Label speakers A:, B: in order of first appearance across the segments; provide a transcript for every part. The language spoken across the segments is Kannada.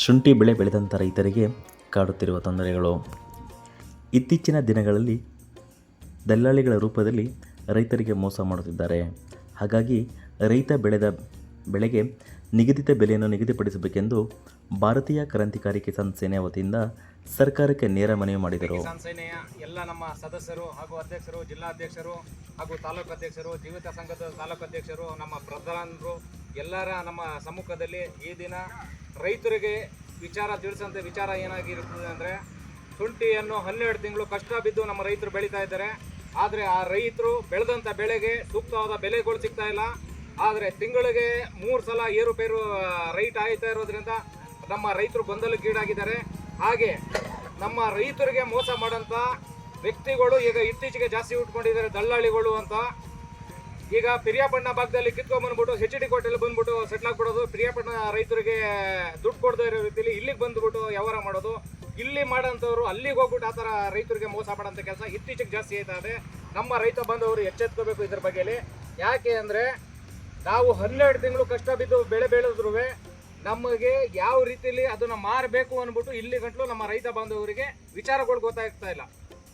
A: ಶುಂಠಿ ಬೆಳೆ ಬೆಳೆದಂಥ ರೈತರಿಗೆ ಕಾಡುತ್ತಿರುವ ತೊಂದರೆಗಳು. ಇತ್ತೀಚಿನ ದಿನಗಳಲ್ಲಿ ದಲ್ಲಾಳಿಗಳ ರೂಪದಲ್ಲಿ ರೈತರಿಗೆ ಮೋಸ ಮಾಡುತ್ತಿದ್ದಾರೆ. ಹಾಗಾಗಿ ರೈತ ಬೆಳೆದ ಬೆಳೆಗೆ ನಿಗದಿತ ಬೆಲೆಯನ್ನು ನಿಗದಿಪಡಿಸಬೇಕೆಂದು ಭಾರತೀಯ ಕ್ರಾಂತಿಕಾರಿ ಕಿಸಾನ್ ಸೇನೆ ವತಿಯಿಂದ ಸರ್ಕಾರಕ್ಕೆ ನೇರ ಮನವಿ ಮಾಡಿದರು.
B: ಕಿಸಾನ್ ಸೇನೆಯ ಎಲ್ಲ ನಮ್ಮ ಸದಸ್ಯರು ಹಾಗೂ ಅಧ್ಯಕ್ಷರು, ಜಿಲ್ಲಾಧ್ಯಕ್ಷರು ಹಾಗೂ ತಾಲೂಕು ಅಧ್ಯಕ್ಷರು, ಜೀವಿತ ಸಂಘದ ತಾಲೂಕು ಅಧ್ಯಕ್ಷರು, ನಮ್ಮ ಪ್ರಧಾನರು ಎಲ್ಲರ ನಮ್ಮ ಸಮ್ಮುಖದಲ್ಲಿ ಈ ದಿನ ರೈತರಿಗೆ ವಿಚಾರ ತಿಳಿಸಂತ ವಿಚಾರ ಏನಾಗಿರುತ್ತದೆ ಅಂದರೆ, ಶುಂಠಿಯನ್ನು ಹನ್ನೆರಡು ತಿಂಗಳು ಕಷ್ಟ ಬಿದ್ದು ನಮ್ಮ ರೈತರು ಬೆಳೀತಾ ಇದ್ದಾರೆ. ಆದರೆ ಆ ರೈತರು ಬೆಳೆದಂಥ ಬೆಳೆಗೆ ಸೂಕ್ತವಾದ ಬೆಲೆಗಳು ಸಿಗ್ತಾ ಇಲ್ಲ. ಆದರೆ ತಿಂಗಳಿಗೆ ಮೂರು ಸಲ ಏರುಪೇರು ರೈಟ್ ಆಯ್ತಾ ಇರೋದ್ರಿಂದ ನಮ್ಮ ರೈತರು ಗೊಂದಲಕ್ಕೀಡಾಗಿದ್ದಾರೆ ಹಾಗೆ ನಮ್ಮ ರೈತರಿಗೆ ಮೋಸ ಮಾಡೋಂಥ ವ್ಯಕ್ತಿಗಳು ಈಗ ಇತ್ತೀಚೆಗೆ ಜಾಸ್ತಿ ಉಟ್ಕೊಂಡಿದ್ದಾರೆ ದಲ್ಲಾಳಿಗಳು ಅಂತ. ಈಗ ಪಿರಿಯಾಪಣ್ಣ ಭಾಗದಲ್ಲಿ ಕಿತ್ಕೊಂಡ್ ಬಂದ್ಬಿಟ್ಟು ಹೆಚ್ ಡಿ ಕೋಟೆಯಲ್ಲಿ ಬಂದ್ಬಿಟ್ಟು ಸೆಟ್ಲ್ ಆಗ್ಬಿಡೋದು. ಪಿರಿಯಾಪಣ್ಣ ರೈತರಿಗೆ ದುಡ್ಡು ಕೊಡದೇ ಇರೋ ರೀತಿಯಲ್ಲಿ ಇಲ್ಲಿಗೆ ಬಂದ್ಬಿಟ್ಟು ವ್ಯವಹಾರ ಮಾಡೋದು. ಇಲ್ಲಿ ಮಾಡೋಂಥವ್ರು ಅಲ್ಲಿಗೆ ಹೋಗ್ಬಿಟ್ಟು ಆ ಥರ ರೈತರಿಗೆ ಮೋಸ ಮಾಡೋಂಥ ಕೆಲಸ ಇತ್ತೀಚೆಗೆ ಜಾಸ್ತಿ ಆಯ್ತಾ ಇದೆ. ನಮ್ಮ ರೈತ ಬಂದವರು ಎಚ್ಚೆತ್ಕೋಬೇಕು ಇದ್ರ ಬಗ್ಗೆಲಿ. ಯಾಕೆ ಅಂದರೆ ನಾವು ಹನ್ನೆರಡು ತಿಂಗಳು ಕಷ್ಟ ಬಿದ್ದು ಬೆಳೆ ಬೆಳೆದ್ರೂ ನಮಗೆ ಯಾವ ರೀತಿಯಲ್ಲಿ ಅದನ್ನು ಮಾರಬೇಕು ಅಂದ್ಬಿಟ್ಟು ಇಲ್ಲಿ ಗಂಟಲು ನಮ್ಮ ರೈತ ಬಾಂಧವರಿಗೆ ವಿಚಾರಗಳು ಗೊತ್ತಾಗ್ತಾ ಇಲ್ಲ.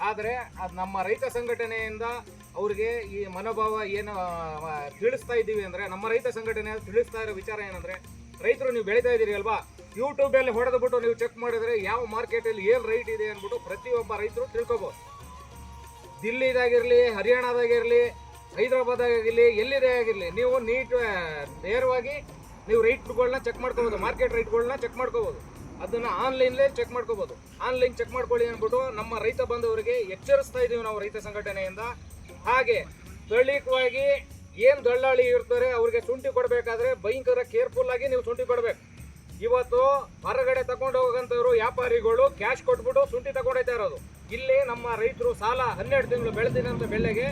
B: ಆದರೆ ಅದು ನಮ್ಮ ರೈತ ಸಂಘಟನೆಯಿಂದ ಅವ್ರಿಗೆ ಈ ಮನೋಭಾವ ಏನು ತಿಳಿಸ್ತಾ ಇದ್ದೀವಿ ಅಂದರೆ, ನಮ್ಮ ರೈತ ಸಂಘಟನೆ ತಿಳಿಸ್ತಾ ಇರೋ ವಿಚಾರ ಏನಂದರೆ, ರೈತರು ನೀವು ಬೆಳೀತಾ ಇದ್ದೀರಿ ಅಲ್ವಾ? ಯೂಟ್ಯೂಬಲ್ಲಿ ಹೊಡೆದ್ಬಿಟ್ಟು ನೀವು ಚೆಕ್ ಮಾಡಿದ್ರೆ ಯಾವ ಮಾರ್ಕೆಟಲ್ಲಿ ಏನು ರೈಟ್ ಇದೆ ಅಂದ್ಬಿಟ್ಟು ಪ್ರತಿಯೊಬ್ಬ ರೈತರು ತಿಳ್ಕೊಬೋದು. ದಿಲ್ಲಿದಾಗಿರಲಿ, ಹರಿಯಾಣದಾಗಿರಲಿ, ಹೈದರಾಬಾದಾಗಿರಲಿ, ಎಲ್ಲಿದೆ ಆಗಿರಲಿ, ನೀವು ನೀಟ್ ನೇರವಾಗಿ ನೀವು ರೈಟ್ಗಳನ್ನ ಚೆಕ್ ಮಾಡ್ಕೋಬೋದು ಮಾರ್ಕೆಟ್ ರೈಟ್ಗಳನ್ನ ಚೆಕ್ ಮಾಡ್ಕೋಬೋದು. ಅದನ್ನು ಆನ್ಲೈನ್ಲೇ ಚೆಕ್ ಮಾಡ್ಕೋಬೋದು. ಆನ್ಲೈನ್ ಚೆಕ್ ಮಾಡ್ಕೊಳ್ಳಿ ಅಂದ್ಬಿಟ್ಟು ನಮ್ಮ ರೈತ ಬಂಧುವರಿಗೆ ಎಚ್ಚರಿಸ್ತಾ ಇದ್ದೀವಿ ನಾವು ರೈತ ಸಂಘಟನೆಯಿಂದ. ಹಾಗೆ ದೈಹಿಕವಾಗಿ ಏನು ದಳ್ಳಾಳಿ ಇರ್ತಾರೆ ಅವ್ರಿಗೆ ಶುಂಠಿ ಕೊಡಬೇಕಾದ್ರೆ ಭಯಂಕರ ಕೇರ್ಫುಲ್ ಆಗಿ ನೀವು ಶುಂಠಿ ಕೊಡಬೇಕು. ಇವತ್ತು ಹೊರಗಡೆ ತಗೊಂಡು ಹೋಗಂತವ್ರು ವ್ಯಾಪಾರಿಗಳು ಕ್ಯಾಶ್ ಕೊಟ್ಬಿಟ್ಟು ಶುಂಠಿ ತಗೊಂಡೈತೆ ಇರೋದು. ಇಲ್ಲಿ ನಮ್ಮ ರೈತರು ಸಾಲ ಹನ್ನೆರಡು ತಿಂಗಳು ಬೆಳೆದಿರೋಂಥ ಬೆಳೆಗೆ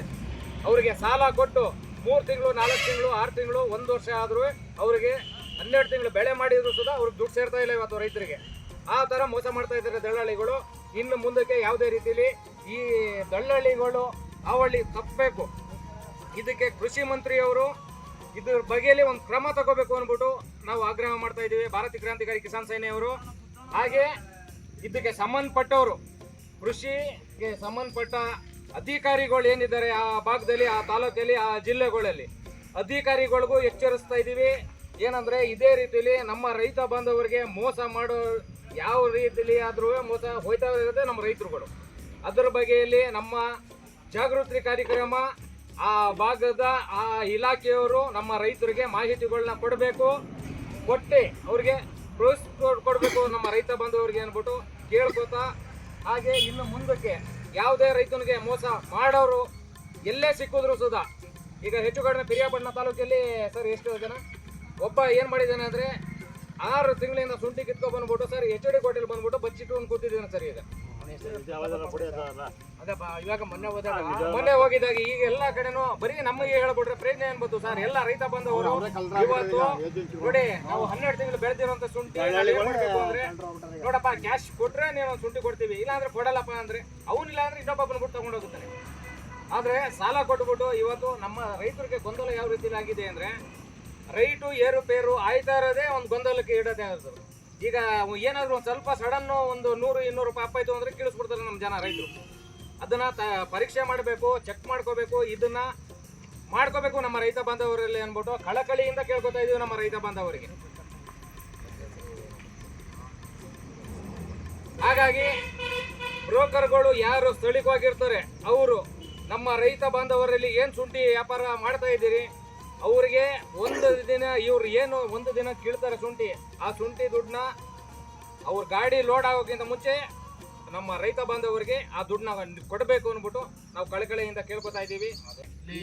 B: ಅವರಿಗೆ ಸಾಲ ಕೊಟ್ಟು ಮೂರು ತಿಂಗಳು, ನಾಲ್ಕು ತಿಂಗಳು, ಆರು ತಿಂಗಳು, ಒಂದು ವರ್ಷ ಆದರೂ ಅವರಿಗೆ ಹನ್ನೆರಡು ತಿಂಗಳು ಬೆಳೆ ಮಾಡಿದ್ರು ಸುಧಾ ಅವ್ರಿಗೆ ದುಡ್ಡು ಸೇರ್ತಾ ಇಲ್ಲ ಇವತ್ತು ರೈತರಿಗೆ. ಆ ಥರ ಮೋಸ ಮಾಡ್ತಾ ಇದ್ದಾರೆ ದಳ್ಳಾಳಿಗಳು. ಇನ್ನು ಮುಂದಕ್ಕೆ ಯಾವುದೇ ರೀತಿಯಲ್ಲಿ ಈ ದಳ್ಳಾಳಿಗಳು ಅವಳಿ ತಪ್ಪಬೇಕು. ಇದಕ್ಕೆ ಕೃಷಿ ಮಂತ್ರಿಯವರು ಇದ್ರ ಬಗೆಯಲ್ಲಿ ಒಂದು ಕ್ರಮ ತಗೋಬೇಕು ಅಂದ್ಬಿಟ್ಟು ನಾವು ಆಗ್ರಹ ಮಾಡ್ತಾ ಇದ್ದೀವಿ. ಭಾರತೀಯ ಕ್ರಾಂತಿಕಾರಿ ಕಿಸಾನ್ ಸೇನೆಯವರು. ಹಾಗೆ ಇದಕ್ಕೆ ಸಂಬಂಧಪಟ್ಟವರು, ಕೃಷಿಗೆ ಸಂಬಂಧಪಟ್ಟ ಅಧಿಕಾರಿಗಳು ಏನಿದ್ದಾರೆ ಆ ಭಾಗದಲ್ಲಿ, ಆ ತಾಲೂಕಲ್ಲಿ, ಆ ಜಿಲ್ಲೆಗಳಲ್ಲಿ. ಅಧಿಕಾರಿಗಳಿಗೂ ಎಚ್ಚರಿಸ್ತಾ ಇದ್ದೀವಿ. ಏನಂದ್ರೆ ಇದೇ ರೀತಿಯಲ್ಲಿ ನಮ್ಮ ರೈತ ಬಾಂಧವರಿಗೆ ಮೋಸ ಮಾಡೋ ಯಾವ ರೀತಿಯಲ್ಲಿ ಆದರೂ ಮೋಸ ಹೋಯ್ತಾ ಇರೋದೇ ನಮ್ಮ ರೈತರುಗಳು. ಅದರ ಬಗೆಯಲ್ಲಿ ನಮ್ಮ ಜಾಗೃತಿ ಕಾರ್ಯಕ್ರಮ, ಆ ಭಾಗದ, ಆ ಇಲಾಖೆಯವರು ನಮ್ಮ ರೈತರಿಗೆ ಮಾಹಿತಿಗಳನ್ನ ಕೊಡಬೇಕು. ಕೊಟ್ಟು ಅವ್ರಿಗೆ ಪ್ರೋತ್ಸಾಹ ಕೊಡಬೇಕು. ನಮ್ಮ ರೈತ ಬಂಧುವರಿಗೆ ಅಂದ್ಬಿಟ್ಟು ಕೇಳ್ಕೊತಾ, ಹಾಗೆ ಇನ್ನು ಮುಂದಕ್ಕೆ ಯಾವುದೇ ರೈತನಿಗೆ ಮೋಸ ಮಾಡೋರು ಎಲ್ಲೇ ಸಿಕ್ಕಿದ್ರು ಸುಧಾ ಈಗ ಹೆಚ್ಚು ಕಡಿಮೆ ಪಿರಿಯಾಪಟ್ಟಣ ತಾಲೂಕಲ್ಲಿ, ಸರ್, ಎಷ್ಟು ಜನ? ಒಬ್ಬ ಏನು ಮಾಡಿದ್ದಾನೆ ಅಂದರೆ ಆರು ತಿಂಗಳಿಂದ ಶುಂಠಿ ಕಿತ್ಕೊ ಬಂದ್ಬಿಟ್ಟು, ಸರ್, ಎಚ್ ಡಿ ಕೋಟೆಲ್ ಬಂದ್ಬಿಟ್ಟು ಬಚ್ಚಿಟ್ಕೊಂಡು ಕೂತಿದ್ದಾನೆ ಸರ್ ಈಗ. ಇವಾಗ ಮೊನ್ನೆ ಹೋದಾಗ ಮೊನ್ನೆ ಹೋಗಿದಾಗ ಈಗ ಎಲ್ಲಾ ಕಡೆನೂ ಬರೀ ನಮಗೆ ಹೇಳ್ಬಿಟ್ರೆ ಪ್ರಜ್ಞೆ ಬಂತು ಸರ್? ಎಲ್ಲ ರೈತ ಬಂದವರು ಇವತ್ತು ನೋಡಿ ನಾವು ಹನ್ನೆರಡು ತಿಂಗಳು ಬೆಳೆದಿರುವಂತ ಶುಂಠಿ ಏನ್ ಅಂದ್ರೆ ನೋಡಪ್ಪ ಕ್ಯಾಶ್ ಕೊಟ್ರೆ ನೀವು ಶುಂಠಿ ಕೊಡ್ತೀವಿ ಇಲ್ಲಾಂದ್ರೆ ಕೊಡಲ್ಲಪ್ಪ ಅಂದ್ರೆ ಅವನಿಲ್ಲ ಅಂದ್ರೆ ಇನ್ನೊಬ್ಬನ ಬಿಟ್ಟು ತಗೊಂಡು ಹೋಗುತ್ತಾನೆ ಆದ್ರೆ ಸಾಲ ಕೊಟ್ಬಿಟ್ಟು ಇವತ್ತು ನಮ್ಮ ರೈತರಿಗೆ ಗೊಂದಲ ಯಾವ ರೀತಿಲಿ ಆಗಿದೆ ಅಂದ್ರೆ ರೈಟು ಏರುಪೇರು ಆಯ್ತಾ ಇರೋದೇ ಒಂದು ಗೊಂದಲಕ್ಕೆ ಇಡೋದೇ ಅದು ಈಗ ಏನಾದರೂ ಒಂದು ಸ್ವಲ್ಪ ಸಡನ್ ಒಂದು ನೂರು, ಇನ್ನೂರು ರೂಪಾಯಿ ಅಪ್ಪಾಯ್ತು ಅಂದ್ರೆ ಕೀಳಿಸ್ಬಿಡ್ತಾರೆ ನಮ್ಮ ಜನ ರೈತರು. ಅದನ್ನ ತ, ಪರೀಕ್ಷೆ ಮಾಡಬೇಕು ಚೆಕ್ ಮಾಡ್ಕೋಬೇಕು, ಇದನ್ನ ಮಾಡ್ಕೋಬೇಕು ನಮ್ಮ ರೈತ ಬಾಂಧವರಲ್ಲಿ ಅಂದ್ಬಿಟ್ಟು ಕಳಕಳಿಯಿಂದ ಕೇಳ್ಕೊತಾ ಇದೀವಿ ನಮ್ಮ ರೈತ ಬಾಂಧವರಿಗೆ. ಹಾಗಾಗಿ ಬ್ರೋಕರ್ಗಳು ಯಾರು ಸ್ಥಳೀಯವಾಗಿರ್ತಾರೆ ಅವರು ನಮ್ಮ ರೈತ ಬಾಂಧವರಲ್ಲಿ ಏನು ಶುಂಠಿ ವ್ಯಾಪಾರ ಮಾಡ್ತಾ ಇದ್ದೀರಿ? ಅವ್ರಿಗೆ ಒಂದು ದಿನ ಇವ್ರು ಏನು ಒಂದು ದಿನ ಕೀಳ್ತಾರೆ ಶುಂಠಿ, ಆ ಶುಂಠಿ ದುಡ್ಡನ್ನ ಅವ್ರ ಗಾಡಿ ಲೋಡ್ ಆಗೋಕ್ಕಿಂತ ಮುಂಚೆ ನಮ್ಮ ರೈತ ಬಾಂಧವರಿಗೆ ಆ ದುಡ್ಡನ್ನ ಕೊಡಬೇಕು ಅಂದ್ಬಿಟ್ಟು ನಾವು ಕಳಕಳಿಯಿಂದ ಕೇಳ್ಕೊತಾ ಇದ್ದೀವಿ.
C: ಇಲ್ಲಿ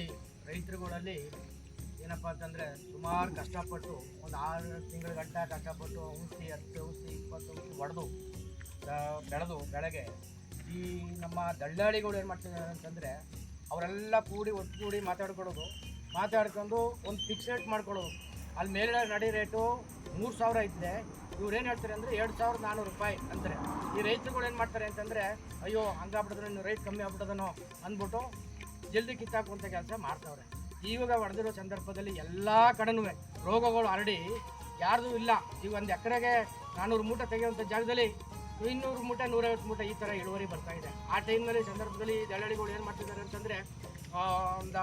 C: ರೈತರುಗಳಲ್ಲಿ ಏನಪ್ಪ ಅಂತಂದರೆ ಸುಮಾರು ಕಷ್ಟಪಟ್ಟು ಒಂದು ಆರು ತಿಂಗಳ ಗಂಟೆ ಕಷ್ಟಪಟ್ಟು ಔಷಧಿ ಹತ್ತು, ಔಷಧಿ ಇಪ್ಪತ್ತು ಔಷಧಿ ಹೊಡೆದು ಬೆಳೆದು ಬೆಳೆಗೆ ಈ ನಮ್ಮ ದಳ್ಳಾಳಿಗಳು ಏನು ಮಾಡ್ತಿದ್ದಾರೆ ಅಂತಂದರೆ ಅವರೆಲ್ಲ ಕೂಡಿ ಒಟ್ಟುಗೂಡಿ ಮಾತಾಡ್ಕೊಳ್ಳೋದು ಮಾತಾಡ್ಕೊಂಡು ಒಂದು ಫಿಕ್ಸ್ ರೇಟ್ ಮಾಡ್ಕೊಳ್ಳೋದು ಅಲ್ಲಿ ಮೇಲೆ ನಡಿ ರೇಟು ಮೂರು ಸಾವಿರ ಇದ್ದರೆ ಇವ್ರು ಏನು ಹೇಳ್ತಾರೆ ಅಂದರೆ ಎರಡು ಸಾವಿರದ ನಾನ್ನೂರು ರೂಪಾಯಿ ಅಂತಾರೆ. ಈ ರೈತರುಗಳು ಏನು ಮಾಡ್ತಾರೆ ಅಂತಂದರೆ, ಅಯ್ಯೋ ಹಂಗಾಗ್ಬಿಟ್ಟಿದ್ರೆ ಇನ್ನು ರೇಟ್ ಕಮ್ಮಿ ಆಗ್ಬಿಟ್ಟದನೋ ಅಂದ್ಬಿಟ್ಟು ಜಲ್ದಿ ಕಿತ್ತಾಕುವಂಥ ಕೆಲಸ ಮಾಡ್ತಾವ್ರೆ. ಇವಾಗ ಹೊಡೆದಿರೋ ಸಂದರ್ಭದಲ್ಲಿ ಎಲ್ಲ ಕಡೆನೂ ರೋಗಗಳು ಹರಡಿ, ಯಾರ್ದು ಇಲ್ಲ. ಈಗ ಒಂದು ಎಕರೆಗೆ ನಾನ್ನೂರು ಮೂಟೆ ತೆಗೆಯುವಂಥ ಜಾಗದಲ್ಲಿ ಇನ್ನೂರು ಮೂಟೆ, ನೂರೈವತ್ತು ಮೂಟೆ ಈ ಥರ ಇಳುವರಿ ಬರ್ತಾ ಇದೆ. ಆ ಟೈಮ್ನಲ್ಲಿ ಸಂದರ್ಭದಲ್ಲಿ ದಳ್ಳಾಳಿಗಳು ಏನು ಮಾಡ್ತಿದ್ದಾರೆ ಅಂತಂದರೆ ಒಂದು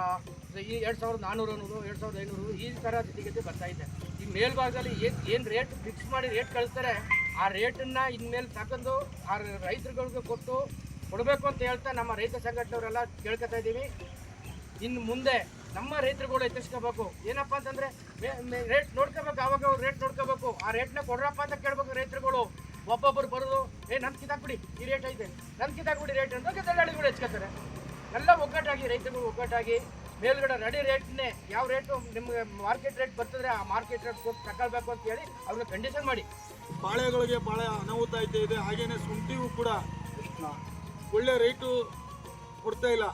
C: ಈ ಎರಡು ಸಾವಿರದ ನಾನ್ನೂರು ನೂರು ಎರಡು ಸಾವಿರದ ಐನೂರು ಈ ಥರ ಸ್ಥಿತಿಗತಿ ಬರ್ತಾ ಇದೆ. ಈ ಮೇಲ್ಭಾಗದಲ್ಲಿ ಏನು ಏನು ರೇಟ್ ಫಿಕ್ಸ್ ಮಾಡಿ ರೇಟ್ ಕಳಿಸ್ತಾರೆ, ಆ ರೇಟನ್ನು ಇನ್ಮೇಲೆ ತಗೊಂಡು ಆ ರೈತರುಗಳಿಗೆ ಕೊಟ್ಟು ಕೊಡಬೇಕು ಅಂತ ಹೇಳ್ತಾ ನಮ್ಮ ರೈತ ಸಂಘಟನೆಯವರೆಲ್ಲ ಕೇಳ್ಕೊತಾ ಇದ್ದೀವಿ. ಇನ್ನು ಮುಂದೆ ನಮ್ಮ ರೈತರುಗಳು ಎತ್ತಿಸ್ಕೋಬೇಕು. ಏನಪ್ಪ ಅಂತಂದರೆ ರೇಟ್ ನೋಡ್ಕೋಬೇಕು ಅವಾಗ ಅವ್ರು ರೇಟ್ ನೋಡ್ಕೋಬೇಕು. ಆ ರೇಟ್ನ ಕೊಡ್ರಪ್ಪ ಅಂತ ಕೇಳ್ಬೇಕು ರೈತರುಗಳು. ಒಬ್ಬೊಬ್ಬರು ಬರೋದು, ಏ, ನಮ್ಗೆ ಕಿತ್ತಾಕ್ಬಿಡಿ, ಈ ರೇಟ್ ಐತೆ. ನಮ್ಗೆ ಕಿತ್ತಾಕ್ಬಿಡಿ ರೇಟ್ ಅಂತ ದಲ್ಲಾಳಿಗಳು ಹೆಚ್ಕೋತಾರೆ ಎಲ್ಲ ಒಗ್ಗಟ್ಟಾಗಿ ರೈತರು ಒಗ್ಗಟ್ಟಾಗಿ ಮೇಲ್ಗಡೆ ರೆಡಿ ರೇಟ್ನೇ ಯಾವ ರೇಟು ನಿಮಗೆ ಮಾರ್ಕೆಟ್ ರೇಟ್ ಬರ್ತದೆ ಆ ಮಾರ್ಕೆಟ್ ರೇಟ್ ಕೊಟ್ಟು ತಗೊಳ್ಬೇಕು ಅಂತ ಹೇಳಿ ಅವ್ರನ್ನ ಕಂಡೀಷನ್ ಮಾಡಿ.
D: ಬಾಳೆಗಳಿಗೆ ಭಾಳ ಅನಾಹುತ ಐತೆ ಇದೆ ಹಾಗೇನೆ ಶುಂಠಿಗೂ ಕೂಡ ಒಳ್ಳೆ ರೇಟು ಕೊಡ್ತಾ ಇಲ್ಲ.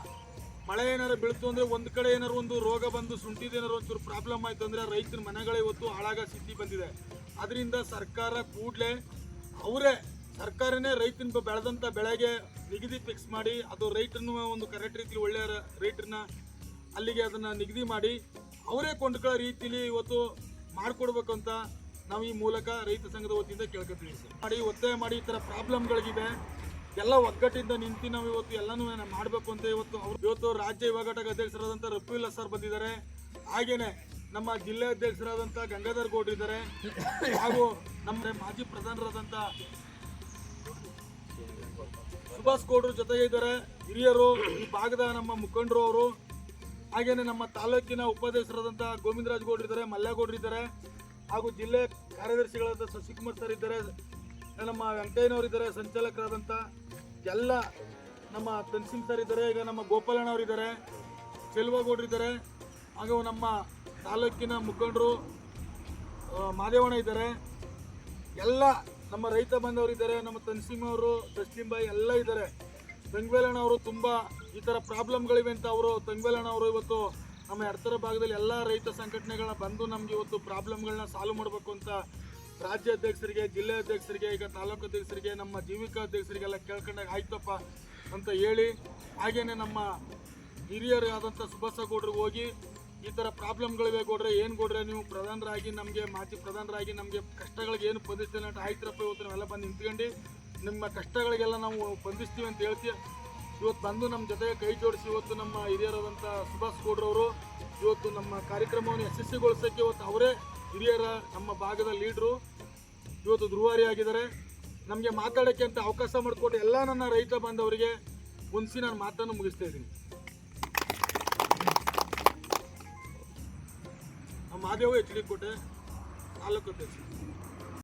D: ಮಳೆ ಏನಾರು ಬೀಳ್ತು ಅಂದ್ರೆ ಒಂದು ಕಡೆ ಏನಾರು ಒಂದು ರೋಗ ಬಂದು ಶುಂಠಿದ ಏನಾರು ಒಂಚೂರು ಪ್ರಾಬ್ಲಮ್ ಆಯ್ತು ಅಂದ್ರೆ ರೈತರ ಮನೆಗಳೇ ಇವತ್ತು ಹಾಳಾಗ ಸ್ಥಿತಿ ಬಂದಿದೆ. ಅದರಿಂದ ಸರ್ಕಾರ ಕೂಡಲೇ ಅವರೇ ಸರ್ಕಾರನೇ ರೈತನ ಬೆಳೆದಂಥ ಬೆಳೆಗೆ ನಿಗದಿ ಫಿಕ್ಸ್ ಮಾಡಿ, ಅದು ರೈತರನ್ನು ಒಂದು ಕರೆಕ್ಟ್ ರೀತಿಲಿ ಒಳ್ಳೆಯ ರೇಟನ್ನ ಅಲ್ಲಿಗೆ ಅದನ್ನ ನಿಗದಿ ಮಾಡಿ, ಅವರೇ ಕೊಂಡ್ಕೊಳ್ಳೋ ರೀತಿಲಿ ಇವತ್ತು ಮಾಡ್ಕೊಡ್ಬೇಕು ಅಂತ ನಾವು ಈ ಮೂಲಕ ರೈತ ಸಂಘದ ವತಿಯಿಂದ ಕೇಳ್ಕೊತೀವಿ ಮಾಡಿ, ಒತ್ತಾಯ ಮಾಡಿ, ಈ ಥರ ಪ್ರಾಬ್ಲಮ್ಗಳಿಗಿದೆ ಎಲ್ಲ ಒಗ್ಗಟ್ಟಿಂದ ನಿಂತು ನಾವು ಇವತ್ತು ಎಲ್ಲನೂ ಮಾಡಬೇಕು ಅಂತ ಇವತ್ತು ಅವ್ರು ಇವತ್ತು ರಾಜ್ಯ ಯುವ ಘಟಕ ಅಧ್ಯಕ್ಷರಾದಂಥ ರಫೀಲ್ ಸರ್ ಬಂದಿದ್ದಾರೆ. ಹಾಗೆಯೇ ನಮ್ಮ ಜಿಲ್ಲೆ ಅಧ್ಯಕ್ಷರಾದಂಥ ಗಂಗಾಧರ್ ಗೌಡ್ರು ಇದ್ದಾರೆ. ಹಾಗೂ ನಮ್ಮ ಮಾಜಿ ಪ್ರಧಾನರಾದಂಥ ಸುಭಾಷ್ ಗೌಡ್ರು ಜೊತೆಗೆ ಇದ್ದಾರೆ ಹಿರಿಯರು, ಈ ಭಾಗದ ನಮ್ಮ ಮುಖಂಡರು ಅವರು, ಹಾಗೇನೆ ನಮ್ಮ ತಾಲೂಕಿನ ಉಪಾಧ್ಯಕ್ಷರಾದಂಥ ಗೋವಿಂದರಾಜ್ ಗೌಡ್ರು ಇದ್ದಾರೆ ಮಲ್ಲೇಗೌಡ್ರು ಇದ್ದಾರೆ, ಹಾಗೂ ಜಿಲ್ಲೆ ಕಾರ್ಯದರ್ಶಿಗಳಾದ ಶಶಿಕುಮಾರ್ ಸರ್ ಇದ್ದಾರೆ, ನಮ್ಮ ವೆಂಕಯ್ಯನವರು ಇದ್ದಾರೆ ಸಂಚಾಲಕರಾದಂಥ ಎಲ್ಲ ನಮ್ಮ ತನ್ಸಿಂಗ್ ಸರ್ ಇದ್ದಾರೆ, ಈಗ ನಮ್ಮ ಗೋಪಾಲಣ್ಣವ್ರು ಇದ್ದಾರೆ ಚೆಲುವಗೌಡ್ರು ಇದ್ದಾರೆ, ಹಾಗೂ ನಮ್ಮ ತಾಲೂಕಿನ ಮುಖಂಡರು ಮಾದೇವಣ್ಣ ಇದ್ದಾರೆ, ಎಲ್ಲ ನಮ್ಮ ರೈತ ಬಂದವರು ಇದ್ದಾರೆ, ನಮ್ಮ ತನ್ಸಿಮ್ ಅವರು ತಸ್ಲಿಂ ಎಲ್ಲ ಇದ್ದಾರೆ. ತಂಗ್ವೇಲಣ್ಣ ಅವರು ತುಂಬ ಈ ಥರ ಪ್ರಾಬ್ಲಮ್ಗಳಿವೆ ಅಂತ ಅವರು, ತಂಗ್ವೇಲಣ್ಣ ಅವರು ಇವತ್ತು ನಮ್ಮ ಎಡತರ ಭಾಗದಲ್ಲಿ ಎಲ್ಲ ರೈತ ಸಂಘಟನೆಗಳನ್ನ ಬಂದು ನಮ್ಗೆ ಇವತ್ತು ಪ್ರಾಬ್ಲಮ್ಗಳನ್ನ ಸಾಲ್ವ್ ಮಾಡಬೇಕು ಅಂತ ರಾಜ್ಯ ಅಧ್ಯಕ್ಷರಿಗೆ, ಜಿಲ್ಲೆ ಅಧ್ಯಕ್ಷರಿಗೆ, ಈಗ ತಾಲೂಕು ಅಧ್ಯಕ್ಷರಿಗೆ, ನಮ್ಮ ಜೀವಿಕಾ ಅಧ್ಯಕ್ಷರಿಗೆಲ್ಲ ಕೇಳ್ಕೊಂಡಾಗ ಆಯ್ತಪ್ಪ ಅಂತ ಹೇಳಿ, ಹಾಗೇನೆ ನಮ್ಮ ಹಿರಿಯರಾದಂಥ ಸುಭಾಷ ಗೌಡ್ರಿಗೆ ಹೋಗಿ ಈ ಥರ ಪ್ರಾಬ್ಲಮ್ಗಳಿವೆ ಕೊಡ್ರೆ, ಏನು ಕೊಡ್ರೆ ನೀವು ಪ್ರಧಾನರಾಗಿ ನಮಗೆ ಮಾಜಿ ಪ್ರಧಾನರಾಗಿ ನಮಗೆ ಕಷ್ಟಗಳಿಗೆ ಏನು ಸ್ಪಂದಿಸ್ತೀವಿ ಅಂತ ಆಯ್ತರಪ್ಪ, ಇವತ್ತು ನಾವೆಲ್ಲ ಬಂದು ನಿಂತ್ಕೊಂಡು, ನಿಮ್ಮ ಕಷ್ಟಗಳಿಗೆಲ್ಲ ನಾವು ಬಂದಿಸ್ತೀವಿ ಅಂತ ಹೇಳ್ತೀವಿ ಇವತ್ತು ಬಂದು ನಮ್ಮ ಜೊತೆಗೆ ಕೈ ಜೋಡಿಸಿ ಇವತ್ತು ನಮ್ಮ ಹಿರಿಯರಾದಂಥ ಸುಭಾಷ್ ಗೌಡ್ರವರು ಇವತ್ತು ನಮ್ಮ ಕಾರ್ಯಕ್ರಮವನ್ನು ಯಶಸ್ವಿಗೊಳಿಸೋಕ್ಕೆ ಇವತ್ತು ಅವರೇ ಹಿರಿಯರ ನಮ್ಮ ಭಾಗದ ಲೀಡ್ರು. ಇವತ್ತು ಧ್ರುವಾರಿಯಾಗಿದ್ದಾರೆ ನಮಗೆ ಮಾತಾಡೋಕ್ಕೆ ಅಂತ ಅವಕಾಶ ಮಾಡಿಕೊಟ್ಟು ಎಲ್ಲ ನನ್ನ ರೈತ ಬಾಂಧವರಿಗೆ ಮುನ್ಸಿ ನಾನು ಮಾತನ್ನು ಮುಗಿಸ್ತಾ ಇದ್ದೀನಿ. ನಮ್ಮ ಮಾದೇವ ಎಚ್ ಡಿ ಕೋಟೆ ತಾಲೂಕು ಅಧ್ಯಕ್ಷ